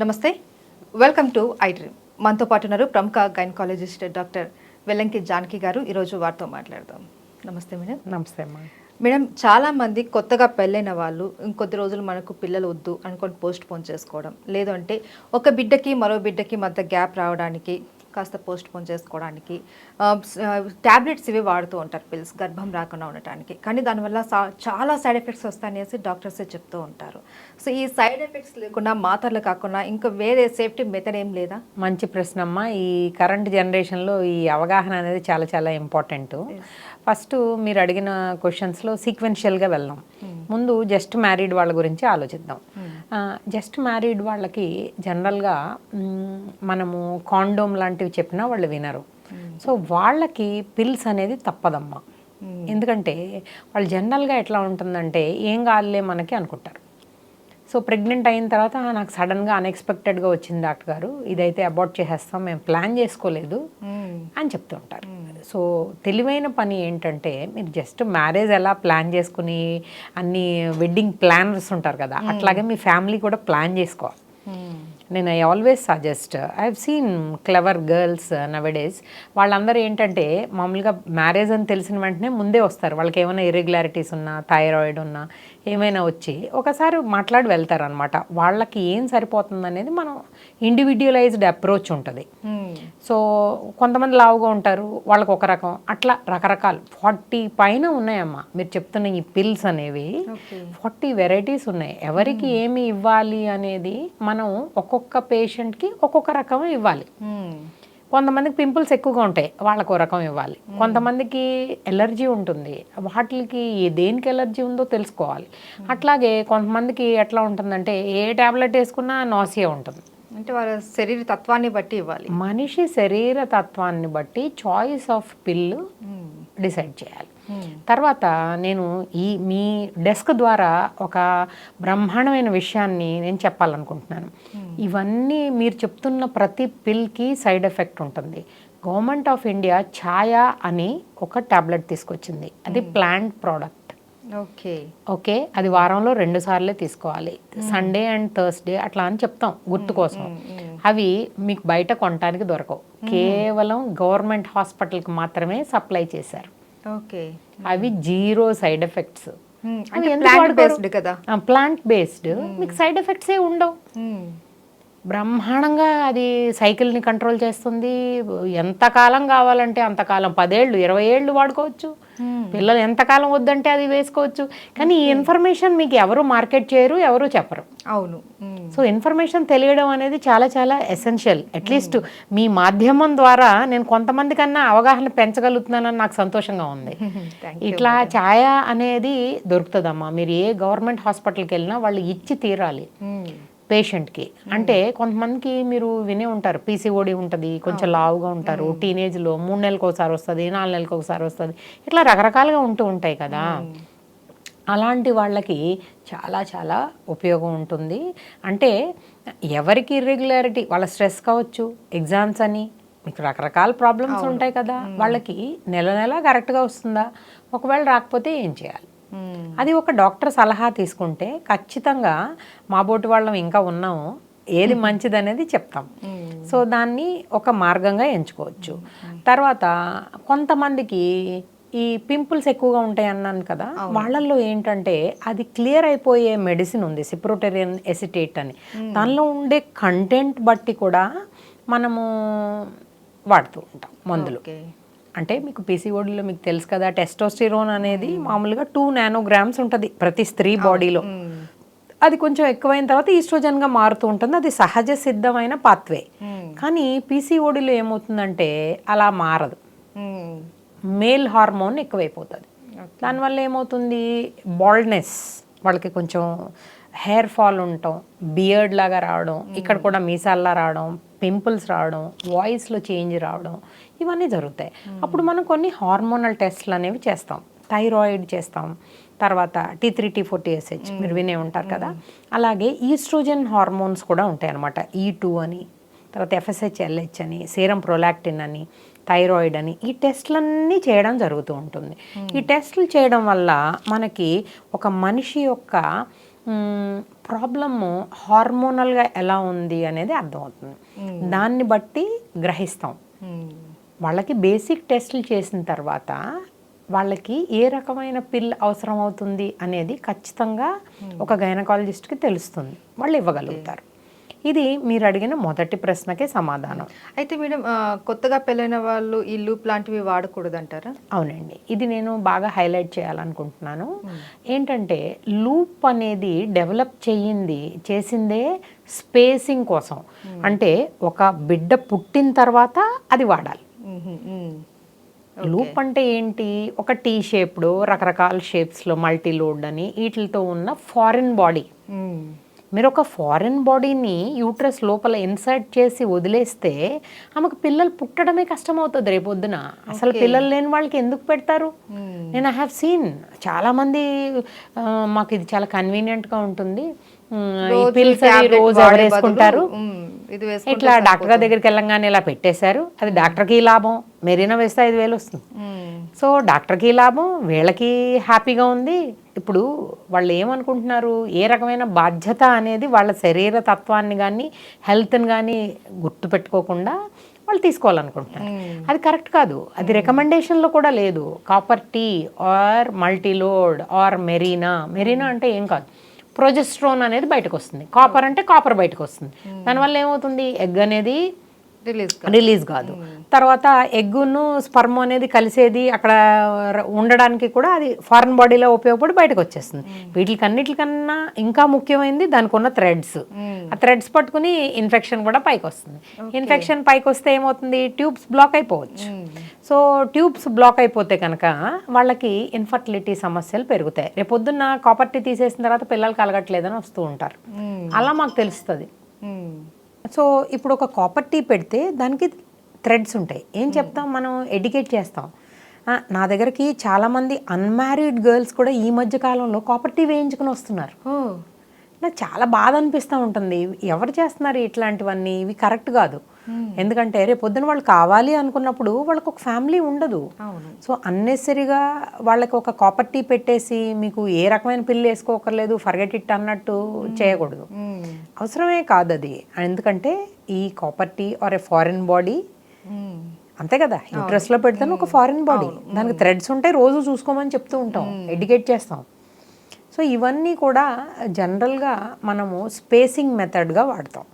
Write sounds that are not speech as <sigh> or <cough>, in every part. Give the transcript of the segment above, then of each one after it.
నమస్తే. Welcome to I dream మనతో పాటు ఉన్నారు ప్రముఖ గైనకాలజిస్ట్ డాక్టర్ వెల్లంకి జానకి గారు. ఈరోజు వారితో మాట్లాడదాం. నమస్తే మేడం. నమస్తే అమ్మా. మేడం చాలా మంది కొత్తగా పెళ్ళైన వాళ్ళు ఇంకొద్ది రోజులు మనకు పిల్లలు వద్దు అనుకొని పోస్ట్ పోన్ చేసుకోవడం. లేదు అంటే ఒక బిడ్డకి మరో బిడ్డకి మధ్య గ్యాప్ రావడానికి కాస్త పోస్ట్ పోన్ చేసుకోవడానికి. ట్యాబ్లెట్స్ ఇవి వాడుతూ ఉంటారు పిల్స్ గర్భం రాకుండా ఉండటానికి. కానీ దానివల్ల చాలా సైడ్ ఎఫెక్ట్స్ వస్తాయనేసి డాక్టర్స్ చెప్తూ ఉంటారు. సో ఈ సైడ్ ఎఫెక్ట్స్ లేకుండా మాత్రలు కాకుండా ఇంకా వేరే సేఫ్టీ మెథడ్ ఏం లేదా? మంచి ప్రశ్న అమ్మా ఈ కరెంట్ జనరేషన్లో ఈ అవగాహన అనేది చాలా చాలా ఇంపార్టెంట్. ఫస్ట్ మీరు అడిగిన క్వశ్చన్స్లో సీక్వెన్షియల్గా వెళ్దాం. ముందు జస్ట్ మ్యారీడ్ వాళ్ళ గురించి ఆలోచిద్దాం. జస్ట్ మ్యారీడ్ వాళ్ళకి జనరల్గా మనము కాండోమ్ లాంటివి చెప్పినా వాళ్ళు వినరు. సో వాళ్ళకి పిల్స్ అనేది తప్పదమ్మా. ఎందుకంటే వాళ్ళు జనరల్గా ఎట్లా ఉంటుందంటే ఏం కాదులే మనకి అనుకుంటారు. సో ప్రెగ్నెంట్ అయిన తర్వాత "ఆ, నాకు సడన్గా అన్ఎక్స్పెక్టెడ్గా వచ్చింది డాక్టర్ గారు ఇదైతే అబార్ట్ చేసేస్తాం మేము ప్లాన్ చేసుకోలేదు అని చెప్తూ ఉంటారు. సో తెలివైన పని ఏంటంటే మీరు జస్ట్ మ్యారేజ్ ఎలా ప్లాన్ చేసుకుని అన్ని వెడ్డింగ్ ప్లానర్స్ ఉంటారు కదా అట్లాగే మీ ఫ్యామిలీ కూడా ప్లాన్ చేసుకోవాలి. నేను I always suggest I have seen clever girls nowadays వాళ్ళందరూ ఏంటంటే మామూలుగా మ్యారేజ్ అని తెలిసిన వెంటనే ముందే వస్తారు. వాళ్ళకి ఏమైనా ఇరెగ్యులారిటీస్ ఉన్నా థైరాయిడ్ ఉన్నా ఏమైనా వచ్చి ఒకసారి మాట్లాడి వెళ్తారు అనమాట వాళ్ళకి ఏం సరిపోతుంది అనేది మనం ఇండివిజువలైజ్డ్ అప్రోచ్ ఉంటుంది. సో కొంతమంది లావుగా ఉంటారు వాళ్ళకి ఒక రకం అట్లా రకరకాలు. ఫార్టీ పైన ఉన్నాయమ్మా. మీరు చెప్తున్న ఈ పిల్స్ అనేవి ఫార్టీ వెరైటీస్ ఉన్నాయి. ఎవరికి ఏమి ఇవ్వాలి అనేది మనం ఒక్కొక్క పేషెంట్కి ఒక్కొక్క రకం ఇవ్వాలి. కొంతమందికి పింపుల్స్ ఎక్కువగా ఉంటాయి వాళ్ళకు ఒక రకం ఇవ్వాలి. కొంతమందికి ఎలర్జీ ఉంటుంది. వాటికి దేనికి ఎలర్జీ ఉందో తెలుసుకోవాలి. అట్లాగే కొంతమందికి ఎట్లా ఉంటుందంటే ఏ టాబ్లెట్ వేసుకున్నా నాసియా ఉంటుంది. అంటే వాళ్ళ శరీర తత్వాన్ని బట్టి ఇవ్వాలి. మనిషి శరీర తత్వాన్ని బట్టి చాయిస్ ఆఫ్ పిల్ డిసైడ్ చేయాలి. తర్వాత నేను ఈ మీ డెస్క్ ద్వారా ఒక బ్రహ్మాండమైన విషయాన్ని నేను చెప్పాలనుకుంటున్నాను. ఇవన్నీ మీరు చెప్తున్న ప్రతి పిల్కి సైడ్ ఎఫెక్ట్ ఉంటుంది. గవర్నమెంట్ ఆఫ్ ఇండియా ఛాయా అని ఒక టాబ్లెట్ తీసుకొచ్చింది. అది ప్లాంట్ ప్రోడక్ట్. ఓకే. ఓకే అది వారంలో రెండు సార్లే తీసుకోవాలి. సండే అండ్ థర్స్డే అట్లా అని చెప్తాం గుర్తు కోసం. అవి మీకు బయట కొనడానికి దొరకవు. కేవలం గవర్నమెంట్ హాస్పిటల్కి మాత్రమే సప్లై చేశారు. ఓకే. అవి zero side effects. Plant based మీకు సైడ్ ఎఫెక్ట్స్ ఏ ఉండవు బ్రహ్మాండంగా అది సైకిల్ని కంట్రోల్ చేస్తుంది. ఎంతకాలం కావాలంటే అంతకాలం పదేళ్ళు ఇరవై ఏళ్ళు వాడుకోవచ్చు. పిల్లలు ఎంతకాలం వద్దంటే అది వేసుకోవచ్చు. కానీ ఈ ఇన్ఫర్మేషన్ మీకు ఎవరు మార్కెట్ చేయరు ఎవరు చెప్పరు. అవును. సో ఇన్ఫర్మేషన్ తెలియడం అనేది చాలా చాలా ఎసెన్షియల్. అట్లీస్ట్ మీ మాధ్యమం ద్వారా నేను కొంతమంది కన్నా అవగాహన పెంచగలుగుతున్నానని నాకు సంతోషంగా ఉంది. ఇట్లా ఛాయ అనేది దొరుకుతుందమ్మా. మీరు ఏ గవర్నమెంట్ హాస్పిటల్కి వెళ్ళినా వాళ్ళు ఇచ్చి తీరాలి. పేషెంట్కి. అంటే కొంతమందికి మీరు వినే ఉంటారు పీసీఓడి ఉంటుంది కొంచెం లావుగా ఉంటారు టీనేజ్లో మూడు నెలలకు ఒకసారి వస్తుంది నాలుగు నెలలకు ఒకసారి వస్తుంది ఇట్లా రకరకాలుగా ఉంటూ ఉంటాయి కదా. అలాంటి వాళ్ళకి చాలా చాలా ఉపయోగం ఉంటుంది. అంటే ఎవరికి ఇర్రెగ్యులారిటీ వాళ్ళ స్ట్రెస్ కావచ్చు ఎగ్జామ్స్ అని మీకు రకరకాల ప్రాబ్లమ్స్ ఉంటాయి కదా. వాళ్ళకి నెల నెల కరెక్ట్గా వస్తుందా? ఒకవేళ రాకపోతే ఏం చేయాలి? అది ఒక డాక్టర్ సలహా తీసుకుంటే ఖచ్చితంగా మా బోటి వాళ్ళం ఇంకా ఉన్నాము. ఏది మంచిది అనేది చెప్తాం. సో దాన్ని ఒక మార్గంగా ఎంచుకోవచ్చు. తర్వాత కొంతమందికి ఈ పింపుల్స్ ఎక్కువగా ఉంటాయి అన్నాను కదా వాళ్ళల్లో ఏంటంటే అది క్లియర్ అయిపోయే మెడిసిన్ ఉంది సిప్రోటెరియన్ ఎసిటేట్ అని. దానిలో ఉండే కంటెంట్ బట్టి కూడా మనము వాడుతూ ఉంటాం మందులు. అంటే మీకు పీసీఓడిలో మీకు తెలుసు కదా టెస్టోస్టిరోన్ అనేది మామూలుగా టూ నానోగ్రామ్స్ ఉంటుంది ప్రతి స్త్రీ బాడీలో అది కొంచెం ఎక్కువైన తర్వాత ఈస్ట్రోజన్గా మారుతూ ఉంటుంది అది సహజ సిద్ధమైన పాత్వే కానీ పీసీఓడిలో ఏమవుతుందంటే అలా మారదు. మేల్ హార్మోన్ ఎక్కువైపోతుంది. దానివల్ల ఏమవుతుంది? బాల్డ్నెస్ వాళ్ళకి కొంచెం హెయిర్ ఫాల్ ఉండటం బియర్డ్ లాగా రావడం ఇక్కడ కూడా మీసాల్లా రావడం పింపుల్స్ రావడం వాయిస్లో చేంజ్ రావడం ఇవన్నీ జరుగుతాయి. అప్పుడు మనం కొన్ని హార్మోనల్ టెస్ట్లు అనేవి చేస్తాం. థైరాయిడ్ చేస్తాం. తర్వాత T three T four TSH మీరు వినే ఉంటారు కదా. అలాగే ఈస్ట్రోజన్ హార్మోన్స్ కూడా ఉంటాయి అన్నమాట ఈ టూ అని తర్వాత ఎఫ్ఎస్హెచ్ ఎల్హెచ్ అని సీరం ప్రొలాక్టిన్ అని థైరాయిడ్ అని ఈ టెస్ట్లన్నీ చేయడం జరుగుతూ ఉంటుంది. ఈ టెస్టులు చేయడం వల్ల మనకి ఒక మనిషి యొక్క ప్రాబ్లము హార్మోనల్గా ఎలా ఉంది అనేది అర్థమవుతుంది. దాన్ని బట్టి గ్రహిస్తాం. వాళ్ళకి బేసిక్ టెస్టులు చేసిన తర్వాత వాళ్ళకి ఏ రకమైన పిల్ అవసరం అవుతుంది అనేది ఖచ్చితంగా ఒక గైనకాలజిస్ట్కి తెలుస్తుంది. వాళ్ళు ఇవ్వగలుగుతారు. ఇది మీరు అడిగిన మొదటి ప్రశ్నకే సమాధానం. అయితే మేడం కొత్తగా పెళ్ళైన వాళ్ళు ఈ లూప్ లాంటివి వాడకూడదు అంటారా అవునండి. ఇది నేను బాగా హైలైట్ చేయాలనుకుంటున్నాను. ఏంటంటే లూప్ అనేది డెవలప్ చెయ్యింది చేసిందే స్పేసింగ్ కోసం. అంటే ఒక బిడ్డ పుట్టిన తర్వాత అది వాడాలి. లూప్ అంటే ఏంటి? ఒక టీ షేప్డ్ రకరకాల షేప్స్లో మల్టీ లోడ్ అని వీటితో ఉన్న ఫారిన్ బాడీ. మీరు ఒక ఫారిన్ బాడీని యూట్రస్ లోపల ఇన్సర్ట్ చేసి వదిలేస్తే ఆమెకు పిల్లలు పుట్టడమే కష్టం అవుతుంది రేపొద్దున. అసలు పిల్లలు లేని వాళ్ళకి ఎందుకు పెడతారు? నేను ఐ హ్యావ్ సీన్. చాలామంది మాకు ఇది చాలా కన్వీనియంట్గా ఉంటుంది. పిల్స్ రోజు వేసుకుంటారు? ఇట్లా డాక్టర్ గారి దగ్గరికి వెళ్ళంగానే ఇలా పెట్టేశారు. అది డాక్టర్కి లాభం. మెరీనా వేస్తే ఐదు వేలు వస్తుంది. సో డాక్టర్కి లాభం వీళ్ళకి హ్యాపీగా ఉంది. ఇప్పుడు వాళ్ళు ఏమనుకుంటున్నారు? ఏ రకమైన బాధ్యత అనేది వాళ్ళ శరీర తత్వాన్ని కానీ హెల్త్ని కానీ గుర్తుపెట్టుకోకుండా వాళ్ళు తీసుకోవాలనుకుంటున్నారు. అది కరెక్ట్ కాదు. అది రికమెండేషన్లో కూడా లేదు. Copper T or multiload or Mirena. Mirena అంటే ఏం కాదు. ప్రొజెస్ట్రోన్ అనేది బయటకు వస్తుంది కాపర్ అంటే కాపర్ బయటకు వస్తుంది దానివల్ల ఏమవుతుంది? ఎగ్ అనేది రిలీజ్ కాదు. తర్వాత ఎగ్గును స్పర్మ్ అనేది కలిసేది అక్కడ ఉండడానికి కూడా అది ఫారెన్ బాడీలో ఉపయోగపడి బయటకు వచ్చేస్తుంది. వీటికి అన్నిటికన్నా ఇంకా ముఖ్యమైనది దానికి ఉన్న థ్రెడ్స్ ఆ థ్రెడ్స్ పట్టుకుని ఇన్ఫెక్షన్ కూడా పైకి వస్తుంది. ఇన్ఫెక్షన్ పైకి వస్తే ఏమవుతుంది? ట్యూబ్స్ బ్లాక్ అయిపోవచ్చు. సో ట్యూబ్స్ బ్లాక్ అయిపోతే కనుక వాళ్ళకి ఇన్ఫర్టిలిటీ సమస్యలు పెరుగుతాయి. రేపొద్దున్న కాపర్టీ తీసేసిన తర్వాత పిల్లలు కలగట్లేదని వస్తూ ఉంటారు. అలా మాకు తెలుస్తుంది. సో ఇప్పుడు ఒక కాపర్ టీ పెడితే దానికి థ్రెడ్స్ ఉంటాయి. ఏం చెప్తాం మనం? ఎడ్యుకేట్ చేస్తాం. నా దగ్గరికి చాలామంది అన్మ్యారీడ్ గర్ల్స్ కూడా ఈ మధ్య కాలంలో కాపర్ టీ వేయించుకుని వస్తున్నారు. నాకు చాలా బాధ అనిపిస్తూ ఉంటుంది. ఎవరు చేస్తున్నారు ఇట్లాంటివన్నీ? ఇవి కరెక్ట్ కాదు. ఎందుకంటే రేపు పొద్దున వాళ్ళు కావాలి అనుకున్నప్పుడు వాళ్ళకి ఒక ఫ్యామిలీ ఉండదు. సో అన్నెసరిగా వాళ్ళకి ఒక కాపర్ టీ పెట్టేసి మీకు ఏ రకమైన పిల్లు వేసుకోకర్లేదు ఫర్గెట్ ఇట్ అన్నట్టు చేయకూడదు. అవసరమే కాదు అది. ఎందుకంటే ఈ copper T are a foreign body. అంతే కదా. యూట్రస్లో పెడితే ఒక ఫారిన్ బాడీ దానికి థ్రెడ్స్ ఉంటాయి రోజు చూసుకోమని చెప్తూ ఉంటాం. ఎడ్యుకేట్ చేస్తాం. సో ఇవన్నీ కూడా జనరల్గా మనము స్పేసింగ్ మెథడ్గా వాడతాం.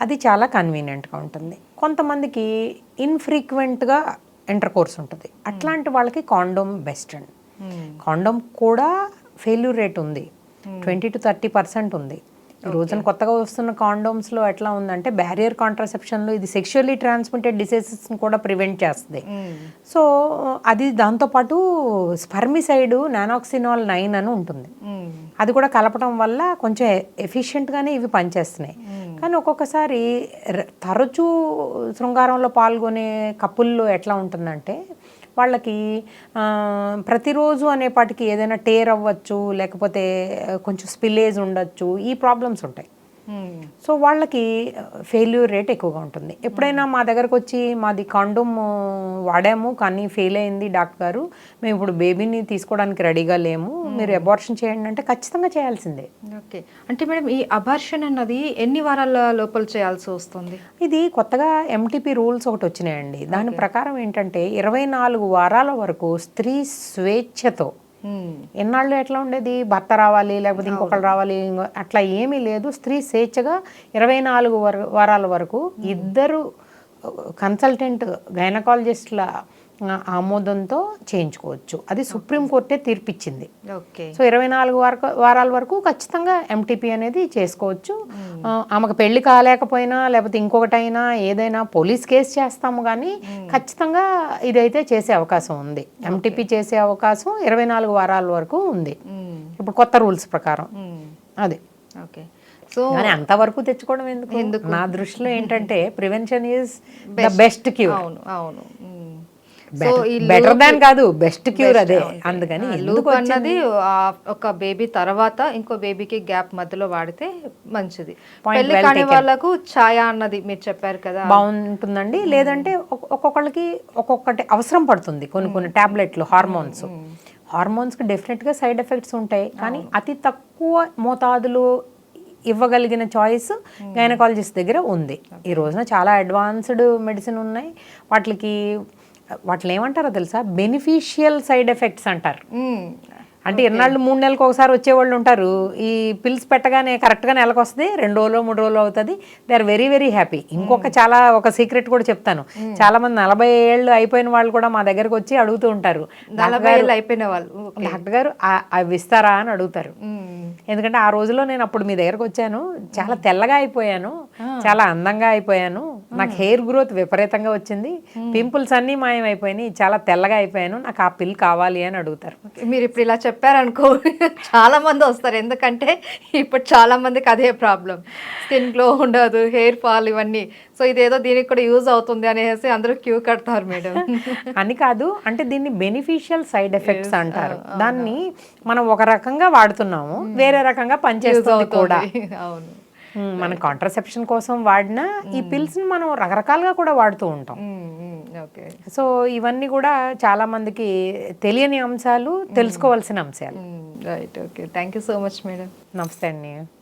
అది చాలా కన్వీనియంట్గా ఉంటుంది. కొంతమందికి ఇన్ఫ్రీక్వెంట్గా ఇంటర్ కోర్స్ ఉంటుంది. అట్లాంటి వాళ్ళకి కాండోమ్ బెస్ట్ అండి. కాండోమ్ కూడా ఫెయిల్యూర్ రేట్ ఉంది. ట్వంటీ టు థర్టీ పర్సెంట్ ఉంది. ఈ రోజున కొత్తగా వస్తున్న కాండోమ్స్లో ఎట్లా ఉందంటే బ్యారియర్ కాంట్రసెప్షన్లో ఇది సెక్షువల్లీ ట్రాన్స్మిటెడ్ డిసీజెస్ని కూడా ప్రివెంట్ చేస్తుంది. సో అది దాంతోపాటు స్పర్మిసైడ్ నానాక్సినాల్ నైన్ అని ఉంటుంది. అది కూడా కలపడం వల్ల కొంచెం ఎఫిషియెంట్గానే ఇవి పనిచేస్తున్నాయి. కానీ ఒక్కొక్కసారి తరచూ శృంగారంలో పాల్గొనే కపుల్లో ఎట్లా ఉంటుందంటే వాళ్ళకి ప్రతిరోజు అనేపాటికి ఏదైనా టేర్ అవ్వచ్చు లేకపోతే కొంచెం స్పిల్లేజ్ ఉండొచ్చు ఈ ప్రాబ్లమ్స్ ఉంటాయి. సో వాళ్ళకి ఫెయిల్యూర్ రేట్ ఎక్కువగా ఉంటుంది. ఎప్పుడైనా మా దగ్గరకు వచ్చి మాది కాండోమ్ వాడాము కానీ ఫెయిల్ అయింది డాక్టర్ గారు. మేము ఇప్పుడు బేబీని తీసుకోవడానికి రెడీగా లేము. మీరు అబార్షన్ చేయండి అంటే ఖచ్చితంగా చేయాల్సిందే. ఓకే. అంటే మేడం ఈ అబార్షన్ అన్నది ఎన్ని వారాల లోపల చేయాల్సి వస్తుంది? ఇది కొత్తగా ఎంటీపీ రూల్స్ ఒకటి వచ్చినాయండి. దాని ప్రకారం ఏంటంటే ఇరవై నాలుగు వారాల వరకు స్త్రీ స్వేచ్ఛతో. ఎన్నాళ్ళు ఎట్లా ఉండేది? భర్త రావాలి లేకపోతే ఇంకొకరు రావాలి అట్లా ఏమీ లేదు. స్త్రీ స్వేచ్ఛగా ఇరవై నాలుగు వర వారాల వరకు ఇద్దరు కన్సల్టెంట్ గైనకాలజిస్ట్ల ఆమోదంతో చేయించుకోవచ్చు. అది సుప్రీంకోర్టే తీర్పిచ్చింది. ఓకే. సో ఇరవై నాలుగు వరకు వారాల వరకు ఖచ్చితంగా ఎంటీపీ అనేది చేసుకోవచ్చు. ఆమెకు పెళ్ళి కాలేకపోయినా లేకపోతే ఇంకొకటైనా ఏదైనా పోలీస్ కేసు చేస్తాము కానీ ఖచ్చితంగా ఇదైతే చేసే అవకాశం ఉంది. ఎంటీపీ చేసే అవకాశం ఇరవై నాలుగు వారాల వరకు ఉంది. ఇప్పుడు కొత్త రూల్స్ ప్రకారం. అది. ఓకే. సో కానీ అంతవరకు తెచ్చుకోవడం ఎందుకు? నా దృష్టిలో ఏంటంటే prevention is the best cure అవును అవును. బెటర్ దాన్ కాదు బెస్ట్ క్యూర్ అదే. అందుకని లూప్ అన్నది ఒక బేబీ తర్వాత ఇంకో బేబీకి గ్యాప్ మధ్యలో వాడితే మంచిది. పెళ్ళి కాని వాళ్ళకు ఛాయ అన్నది మీరు చెప్పారు కదా. బాగుంటుందండి. లేదంటే ఒక్- ఒక్కొక్కళ్ళకి ఒక్కొక్కటి అవసరం పడుతుంది కొన్ని కొన్ని టాబ్లెట్లు హార్మోన్స్ హార్మోన్స్కి డెఫినెట్గా సైడ్ ఎఫెక్ట్స్ ఉంటాయి. కానీ అతి తక్కువ మోతాదులో ఇవ్వగలిగిన చాయిస్ గైనకాలజిస్ట్ దగ్గర ఉంది. ఈ రోజున చాలా అడ్వాన్స్డ్ మెడిసిన్ ఉన్నాయి. వాటికి వాటిని ఏమంటారో తెలుసా? బెనిఫిషియల్ సైడ్ ఎఫెక్ట్స్ అంటారు. అంటే ఎన్నాళ్ళు మూడు నెలలకు ఒకసారి వచ్చేవాళ్ళు ఉంటారు. ఈ పిల్స్ పెట్టగానే కరెక్ట్గా నెలకు వస్తుంది రెండు రోజులు మూడు రోజులు అవుతుంది. They are very very happy ఇంకొక చాలా ఒక సీక్రెట్ కూడా చెప్తాను. చాలా మంది నలభై ఏళ్ళు అయిపోయిన వాళ్ళు కూడా మా దగ్గరకు వచ్చి అడుగుతూ ఉంటారు. నలభై ఏళ్ళు అయిపోయిన వాళ్ళు. డాక్టర్ గారు అవి ఇస్తారా? అని అడుగుతారు. ఎందుకంటే ఆ రోజులో నేను అప్పుడు మీ దగ్గరకు వచ్చాను. చాలా తెల్లగా అయిపోయాను. చాలా అందంగా అయిపోయాను. నాకు హెయిర్ గ్రోత్ విపరీతంగా వచ్చింది. పింపుల్స్ అన్నీ మాయమైపోయినాయి. చాలా తెల్లగా అయిపోయాను. నాకు ఆ పిల్ కావాలి అని అడుగుతారు. మీరు ఇప్పుడు ఇలా చెప్పారనుకో <laughs> చాలా మంది వస్తారు. ఎందుకంటే ఇప్పుడు చాలా మందికి అదే ప్రాబ్లం. స్కిన్ గ్లో ఉండదు హెయిర్ ఫాల్ ఇవన్నీ. సో ఇదేదో దీనికి కూడా యూజ్ అవుతుంది అనేసి అందరూ క్యూ కడతారు మేడం. <laughs> అని కాదు. అంటే దీన్ని బెనిఫిషియల్ సైడ్ ఎఫెక్ట్స్ అంటారు. దాన్ని మనం ఒక రకంగా వాడుతున్నాము. వేరే రకంగా పనిచేస్తుంది కూడా. <laughs> అవును. మన కాంట్రసెప్షన్ కోసం వాడిన ఈ పిల్స్ని మనం రకరకాలుగా కూడా వాడుతూ ఉంటాం. ఓకే సో ఇవన్నీ కూడా చాలా మందికి తెలియని అంశాలు తెలుసుకోవాల్సిన అంశాలు. Right okay thank you so much madam నమస్తే అండి.